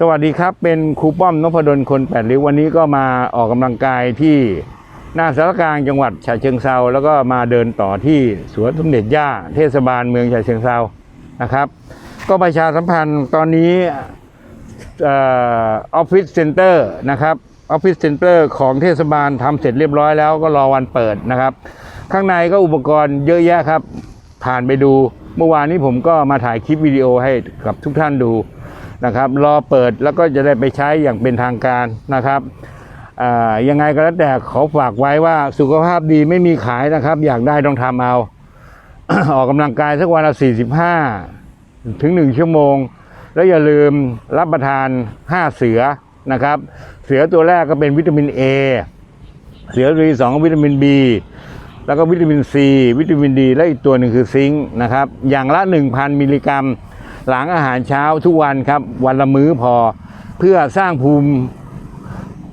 สวัสดีครับ เป็นครูป้อมนพดลคนแปดริ้ววันนี้ก็มาออกกำลังกายที่หน้าสารกลางจังหวัดฉะเชิงเซาแล้วก็มาเดินต่อที่สวนสมเด็จย่าเทศบาลเมืองฉะเชิงเซานะครับ ก็ประชาสัมพันธ์ตอนนี้ออฟฟิศเซ็นเตอร์นะครับออฟฟิศเซ็นเตอร์ของเทศบาลทำเสร็จเรียบร้อยแล้วก็รอวันเปิดนะครับ ข้างในก็อุปกรณ์เยอะแยะครับ ผ่านไปดูเมื่อวานนี้ผมก็มาถ่ายคลิปวิดีโอให้กับทุกท่านดู นะครับ รอเปิดแล้วก็จะได้ไปใช้อย่างเป็นทางการนะครับยังไงก็แล้วแต่ขอฝากไว้ว่าสุขภาพดีไม่มีขายนะครับ อยากได้ต้องทำเอา ออกกำลังกายสักวันละ 45 ถึง 1 ชั่วโมง แล้วอย่าลืมรับประทาน 5 เสือนะครับ เสือตัวแรกก็เป็นวิตามิน A เสือตัวที่สองวิตามิน B แล้วก็วิตามิน C วิตามินดีและอีกตัวหนึ่งคือซิงค์นะครับ อย่างละ 1,000 มิลลิกรัม หลังอาหารเช้าทุกวันครับ วันละมื้อพอ เพื่อสร้างภูมิ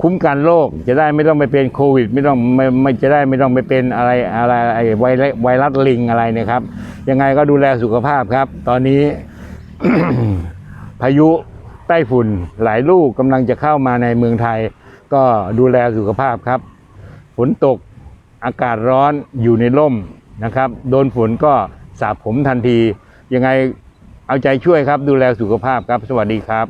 คุ้มกันโรคจะได้ไม่ต้องไปเป็นโควิด ไม่ต้องไม่ไม่จะได้ไม่ต้องไปเป็นอะไรอะไรไอไวรัสไวรัสลิงอะไรนะครับ ยังไงก็ดูแลสุขภาพครับ ตอนนี้พายุใต้ฝุ่นหลายลูกกำลังจะเข้ามาในเมืองไทย ก็ดูแลสุขภาพครับ ฝนตกอากาศร้อนอยู่ในร่มนะครับ โดนฝนก็สระผมทันที ยังไง เอาใจช่วยครับ ดูแลสุขภาพครับ สวัสดีครับ